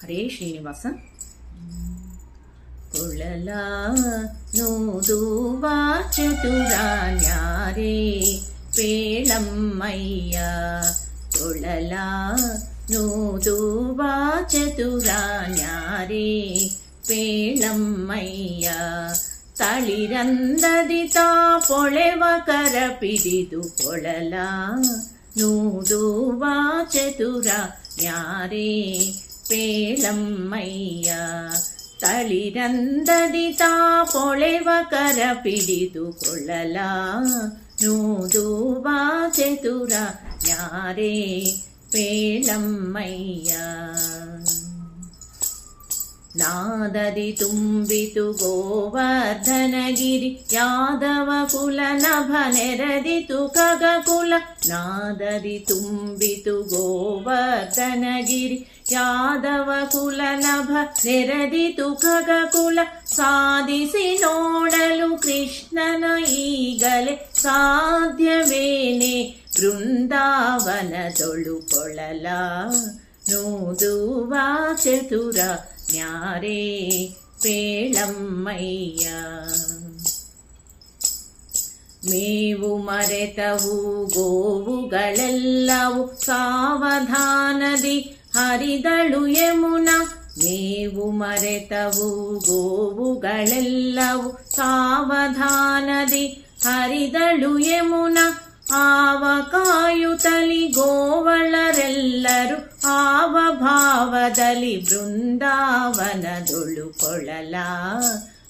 ಹರೇ ಶ್ರೀನಿವಾಸ ಕೊಳಲ ನೂದುವ ಚತುರಾನ್ಯಾರೇ ಪೇಳಮ್ಮಯ್ಯ ಕೊಳಲ ನೂದುವ ಚತುರಾನ್ಯಾರೇ ಪೇಳಮ್ಮಯ್ಯ ತಳಿರಂದದಿ ತಾ ಪೊಳೆವ ಕರ ಪಿಡಿದು ಕೊಳಲ ನೂದುವ ಚತುರ ಯಾರೇ ಪೇಳಮ್ಮಯ್ಯ ತಳಿರಂದದಿ ತಾ ಪೊಳೆವ ಕರ ಪಿಡಿದುಕೊಳ್ಳಲ ನೂದುವ ಚತುರ ಯಾರೇ ಪೇಳಮ್ಮಯ್ಯ ನಾದದಿ ತುಂಬಿತು ಗೋವರ್ಧನಗಿರಿ ಯಾದವ ಕುಲ ನಭ ನೆರದಿತು ಖಗ ಕುಲ ನಾದದಿ ತುಂಬಿತು ಗೋವರ್ಧನಗಿರಿ ಯಾದವ ಕುಲ ನಭ ನೆರದಿತು ಕುಲ, ಸಾಧಿಸಿ ನೋಡಲು ಕೃಷ್ಣನ ಈಗಲೇ ಸಾಧ್ಯವೇನೆ. ಬೃಂದಾವನದೊಳು ಕೊಳಲ ನೂದುವ ಚತುರ ನ್ಯಾರೇ ಪೇಳಮ್ಮಯ್ಯ. ಮೇವು ಮರೆತವು ಗೋವುಗಳೆಲ್ಲವೂ ಸಾವಧಾನದಿ ಹರಿದಳು ಯಮುನ ಮೇವು ಮರೆತವು ಗೋವುಗಳೆಲ್ಲವು ಸಾವಧಾನದಿ ಹರಿದಳು ಯಮುನ ಆವ ಕಾಯುತಲಿ ಗೋವಳರೆಲ್ಲರೂ ಆವ ಭಾವದಲ್ಲಿ ಬೃಂದಾವನದೊಳು ಕೊಳಲ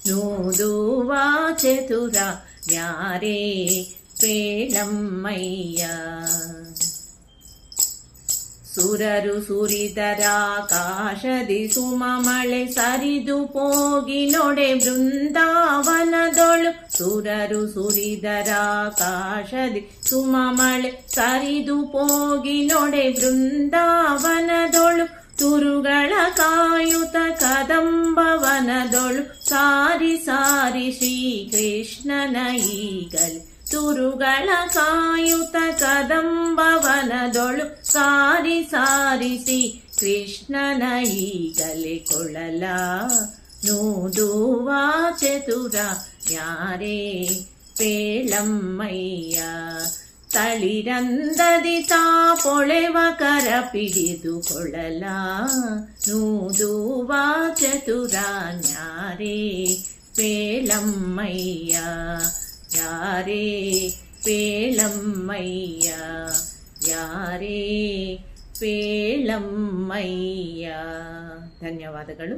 ನೂದುವ ಚತುರ ಯಾರೇ ಪೇಳಮ್ಮಯ್ಯ ಸುರರು ಸುರಿದರಾಕಾಶದಿ ಸುಮಮಳೆ ಸರಿದು ಪೋಗಿ ನೊಡೆ ಬೃಂದಾವನದೊಳು ಸುರರು ಸುರಿದರಾಕಾಶದಿ ಸುಮಮಳೆ ಸರಿದು ಪೋಗಿ ನೊಡೆ ಬೃಂದಾವನದೊಳು ತುರುಗಳ ಕಾಯುತ ಕದಂಬವನದೊಳು. ಸಾರಿ ಸಾರಿ ಶ್ರೀಕೃಷ್ಣನ ಈಗಲೇ ತುರುಗಳ ಕಾಯುತ ಕದಂಬವನದೊಳು. ಸಾರಿ ಸಾರಿಸಿ ಕೃಷ್ಣನ ಈಗಲೇ ಕೊಳಲ ನೂದುವ ಚತುರ ಯಾರೇ ಪೇಳಮ್ಮಯ್ಯ ತಳಿರಂದದಿ ತಾ ಪೊಳೆವ ಕರ ಪಿಡಿದು ಕೊಳಲ ನೂದುವ ಚತುರ ನ್ಯಾರೇ ಪೇಳಮ್ಮಯ್ಯ ಯಾರೇ ಪೇಳಮ್ಮಯ್ಯ ಯಾರೇ ಪೇಳಮ್ಮಯ್ಯ ಧನ್ಯವಾದಗಳು.